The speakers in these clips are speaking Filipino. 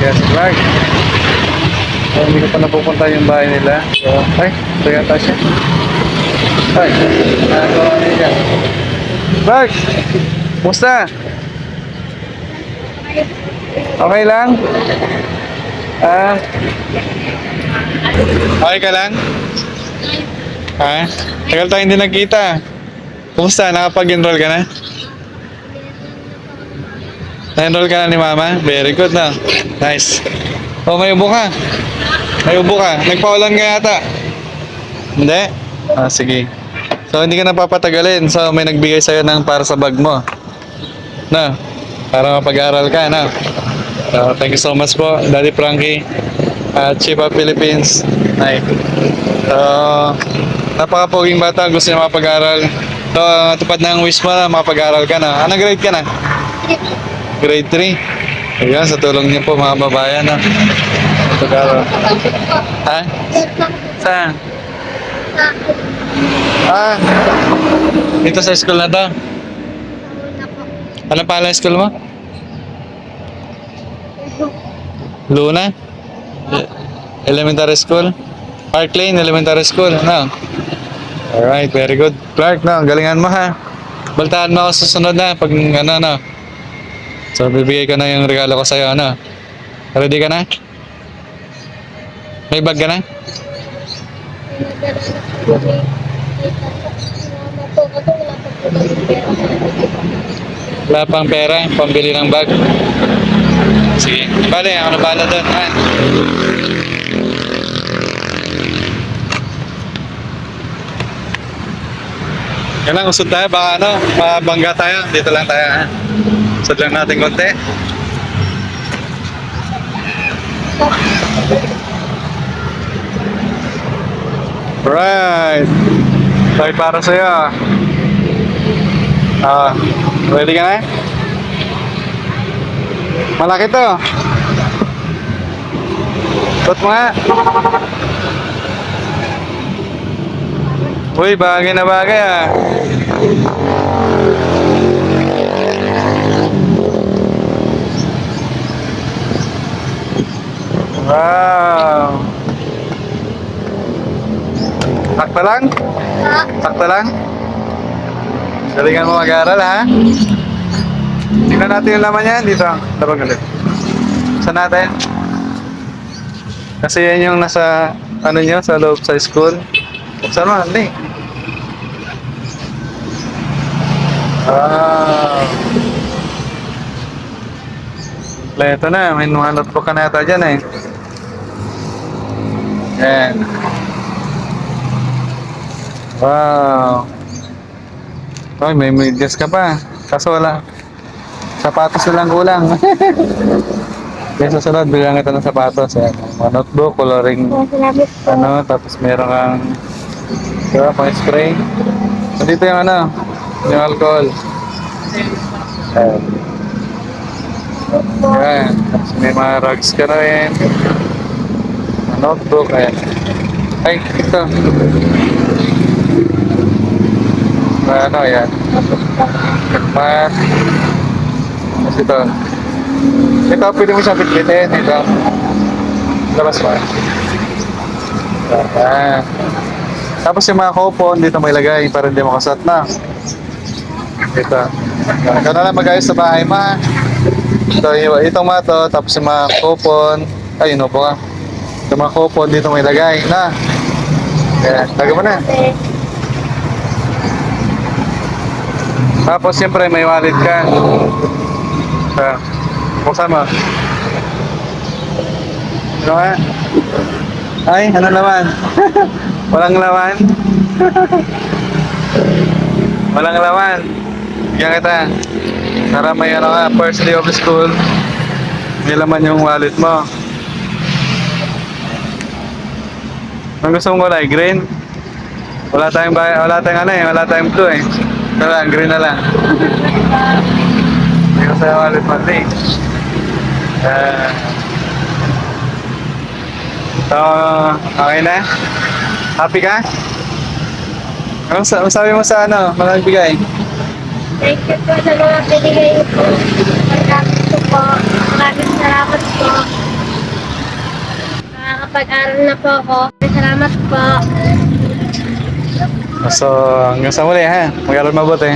Kaya si Clark. Ay, hindi ko pa napupunta yung bahay nila. So, ay, ito yata siya. Ay, nagawa niya dyan. Clark! Musta? Okay lang? Ah, okay ka lang? Ha? Tagal tayo hindi nagkita. Kumusta? Nakapag-enroll ka na? Na-enroll ka na ni Mama? Very good na. Nice. Oh, may ubo ka. May ubo ka. Nagpaulan ka yata. Hindi? Ah, sige. So, hindi ka napapatagalin. So, may nagbigay sa'yo ng para sa bag mo. Na? Para mapag-aral ka, na? So, thank you so much po, Daddy Frankie. At Chief of Philippines. Ay. So, napaka-poging bata. Gusto niya mapag-aral. So, tupad na ang wish mo na mapag-aral ka na. Anong grade ka na? Grade 3. Ayan, sa tulong niyo po mga babayan. Ha? Pag-aral. Ha? Saan? Ah, dito sa school na to. Ano pa ang school mo? Luna? Elementary School? Park Lane Elementary School, no? Alright, very good. Clark, no? Galingan mo ha. Baltaan mo ako susunod na pag ano, no? So, bibigay ko na yung regalo ko sa'yo, ano? Ready ka na? May bag ka na? Wala pang pera, pambili ng bag. Sige, bale, ako na bala doon, ha? Yan lang, usod tayo, baka ano, mabangga tayo. Dito lang tayo, ha? Usod lang natin konti. Right. Tayo para sa'yo. Ah, ready ka na? Malaki to. Suot mo nga. Uy, bagay na bagay ah. Wow. Sakta lang? Sakta lang? Galingan mo mag-aaral ha? Tingnan natin yung laman yan dito. Labag ulit. Saan natin? Kasi yan yung nasa ano nyo sa loob sa school. Buksan mo, hindi. Wow. Kompleto na. May mga notebook ka na yata dyan eh. Yan. Wow. Ay, may medyas ka pa. Kaso wala. Sapatos na lang kulang. Kaya sa sunod, bigyan kita ng sapatos. Yan. Mga notebook, coloring, ano, tapos meron kang, diba, pang spray. So, dito yung ano, yung alcohol. Ayan. Ayan. Tapos may mga rugs ka na rin. Notebook, ayan. Ay, ito. Ano, ayan. Mat. Tapos ito. Ito, pwede mo siya bitbitin. Ito. Labas mo. Ayan. Tapos yung mga coupon, dito may lagay para hindi makasat na. Ito. Ikaw na lang mag-ayos sa bahay. Ito, yung- itong mga to, tapos yung mga coupon. Ay, yun po ka. Yung mga coupon, dito may lagay. Na. Ayan, lagay mo na. Tapos siyempre may wallet ka. Ah, buksan mo. Ano nga? Ay, ano naman? Walang laman? Walang laman. Bigyan kita. Para may ano ka, first day of school. May laman yung wallet mo. Ang gusto mong kulay? Green? Wala tayong bay wala tayong ano eh, wala tayong blue eh. Ito lang, green na lang. Hindi ko sa'yo wallet monthly. Ah. so, okay na? Happy ka? Anong sabi mo sa ano, mga bigay? Thank you po sa mga binigay po. Maraming po. Maraming salamat po. Nakapag-aral na po ako. Salamat po. So, hanggang sa muli ha. Mag-aral mabuti.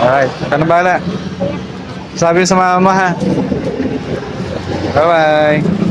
Alright. Ano ba na? Sabi sa mama ha. Bye-bye.